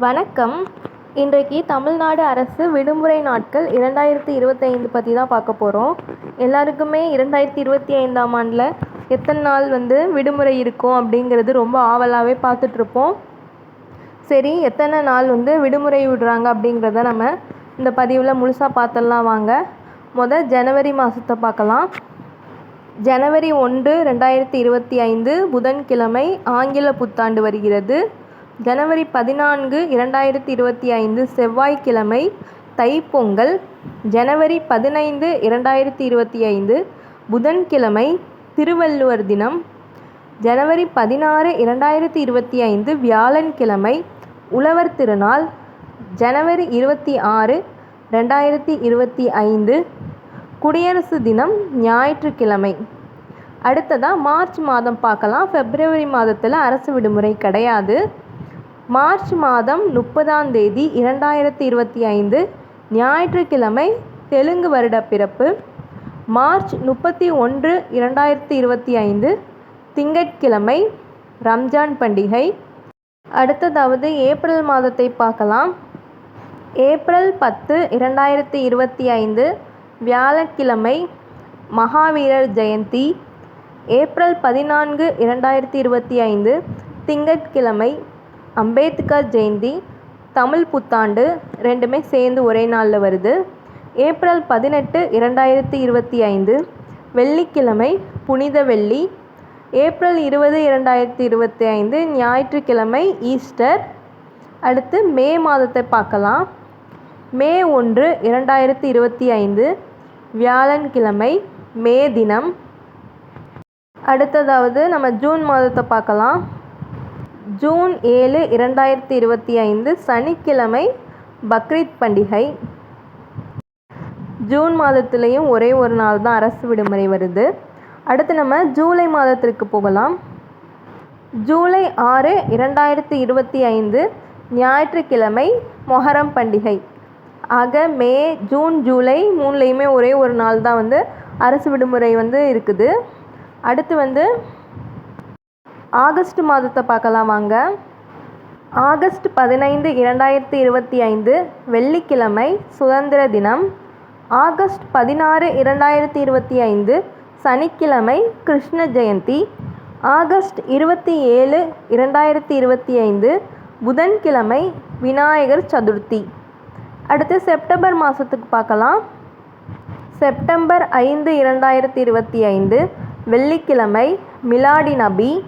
வணக்கம். இன்றைக்கு தமிழ்நாடு அரசு விடுமுறை நாட்கள் இரண்டாயிரத்தி இருபத்தைந்து பற்றி தான் பார்க்க போகிறோம் எல்லாருக்குமே இரண்டாயிரத்தி இருபத்தி ஐந்தாம் ஆண்டில் எத்தனை நாள் வந்து விடுமுறை இருக்கும் அப்படிங்கிறது ரொம்ப ஆவலாகவே பார்த்துட்ருப்போம் சரி எத்தனை நாள் வந்து விடுமுறை விடுறாங்க அப்படிங்கிறத நம்ம இந்த பதிவில் முழுசாக பார்த்துடலாம் வாங்க. மொதல் ஜனவரி மாதத்தை பார்க்கலாம். ஜனவரி ஒன்று ரெண்டாயிரத்தி இருபத்தி ஐந்து புதன்கிழமை ஆங்கில புத்தாண்டு வருகிறது. ஜனவரி பதினான்கு இரண்டாயிரத்தி இருபத்தி ஐந்து செவ்வாய்க்கிழமை தைப்பொங்கல் ஜனவரி பதினைந்து இரண்டாயிரத்தி இருபத்தி ஐந்து புதன்கிழமை திருவள்ளுவர் தினம் ஜனவரி பதினாறு இரண்டாயிரத்தி இருபத்தி ஐந்து வியாழன்கிழமை உழவர் திருநாள் ஜனவரி இருபத்தி ஆறு ரெண்டாயிரத்தி இருபத்தி ஐந்து குடியரசு தினம் ஞாயிற்றுக்கிழமை. அடுத்ததாக மார்ச் மாதம் பார்க்கலாம். பிப்ரவரி மாதத்தில் அரசு விடுமுறை கிடையாது. மார்ச் மாதம் முப்பதாம் தேதி இரண்டாயிரத்தி இருபத்தி ஐந்து ஞாயிற்றுக்கிழமை தெலுங்கு வருட பிறப்பு. மார்ச் முப்பத்தி ஒன்று இரண்டாயிரத்தி இருபத்தி ஐந்து திங்கட்கிழமை ரம்ஜான் பண்டிகை. அடுத்ததாவது ஏப்ரல் மாதத்தை பார்க்கலாம். ஏப்ரல் பத்து இரண்டாயிரத்தி இருபத்தி ஐந்து வியாழக்கிழமை மகாவீரர் ஜெயந்தி. ஏப்ரல் பதினான்கு இரண்டாயிரத்தி இருபத்தி ஐந்து திங்கட்கிழமை அம்பேத்கர் ஜெயந்தி தமிழ் புத்தாண்டு ரெண்டுமே சேர்ந்து ஒரே நாளில் வருது. ஏப்ரல் பதினெட்டு இரண்டாயிரத்தி இருபத்தி ஐந்து வெள்ளிக்கிழமை புனித வெள்ளி. ஏப்ரல் இருபது இரண்டாயிரத்தி இருபத்தி ஐந்து ஞாயிற்றுக்கிழமை ஈஸ்டர். அடுத்து மே மாதத்தை பார்க்கலாம். மே ஒன்று இரண்டாயிரத்தி இருபத்தி ஐந்து வியாழன்கிழமை மே தினம். அடுத்ததாவது நம்ம ஜூன் மாதத்தை பார்க்கலாம். ஜூன் ஏழு இரண்டாயிரத்தி இருபத்தி ஐந்து சனிக்கிழமை பக்ரீத் பண்டிகை. ஜூன் மாதத்துலேயும் ஒரே ஒரு நாள் தான் அரசு விடுமுறை வருது. அடுத்து நம்ம ஜூலை மாதத்திற்கு போகலாம். ஜூலை ஆறு இரண்டாயிரத்தி இருபத்தி ஐந்து ஞாயிற்றுக்கிழமை மொஹரம் பண்டிகை. ஆக மே ஜூன் ஜூலை மூணுலேயுமே ஒரே ஒரு நாள் தான் வந்து அரசு விடுமுறை வந்து இருக்குது. அடுத்து வந்து ஆகஸ்ட் மாதத்தை பார்க்கலாம் வாங்க. ஆகஸ்ட் பதினைந்து இரண்டாயிரத்தி இருபத்தி ஐந்து வெள்ளிக்கிழமை சுதந்திர தினம். ஆகஸ்ட் பதினாறு இரண்டாயிரத்தி இருபத்தி ஐந்து சனிக்கிழமை கிருஷ்ண ஜெயந்தி. ஆகஸ்ட் இருபத்தி ஏழு இரண்டாயிரத்தி இருபத்தி ஐந்து புதன்கிழமை விநாயகர் சதுர்த்தி. அடுத்து செப்டம்பர் மாதத்துக்கு பார்க்கலாம். செப்டம்பர் ஐந்து இரண்டாயிரத்தி இருபத்தி ஐந்து வெள்ளிக்கிழமை மிலாடி நபி.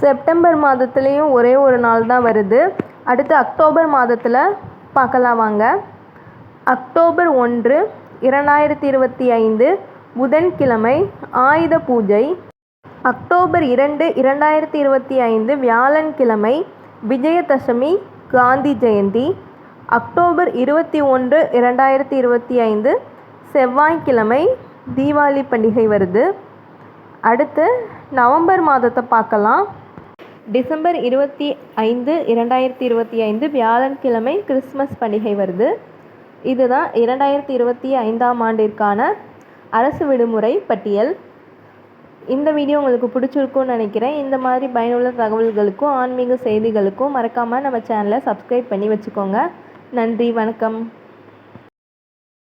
செப்டம்பர் மாதத்துலேயும் ஒரே ஒரு நாள் தான் வருது. அடுத்து அக்டோபர் மாதத்தில் பார்க்கலாம் வாங்க. அக்டோபர் ஒன்று இரண்டாயிரத்தி இருபத்தி ஐந்து புதன்கிழமை ஆயுத பூஜை. அக்டோபர் இரண்டு இரண்டாயிரத்தி இருபத்தி ஐந்து வியாழன்கிழமை விஜயதசமி காந்தி ஜெயந்தி. அக்டோபர் இருபத்தி ஒன்று இரண்டாயிரத்தி இருபத்தி ஐந்து செவ்வாய்க்கிழமை தீபாவளி பண்டிகை வருது. அடுத்து நவம்பர் மாதத்தை பார்க்கலாம். டிசம்பர் இருபத்தி ஐந்து இரண்டாயிரத்தி இருபத்தி ஐந்து வியாழன்கிழமை கிறிஸ்மஸ் பண்டிகை வருது. இதுதான் இரண்டாயிரத்தி இருபத்தி ஐந்தாம் ஆண்டிற்கான அரசு விடுமுறை பட்டியல். இந்த வீடியோ உங்களுக்கு பிடிச்சிருக்கும்னு நினைக்கிறேன். இந்த மாதிரி பயனுள்ள தகவல்களுக்கும் ஆன்மீக செய்திகளுக்கும் மறக்காமல் நம்ம சேனலை சப்ஸ்கிரைப் பண்ணி வச்சுக்கோங்க. நன்றி வணக்கம்.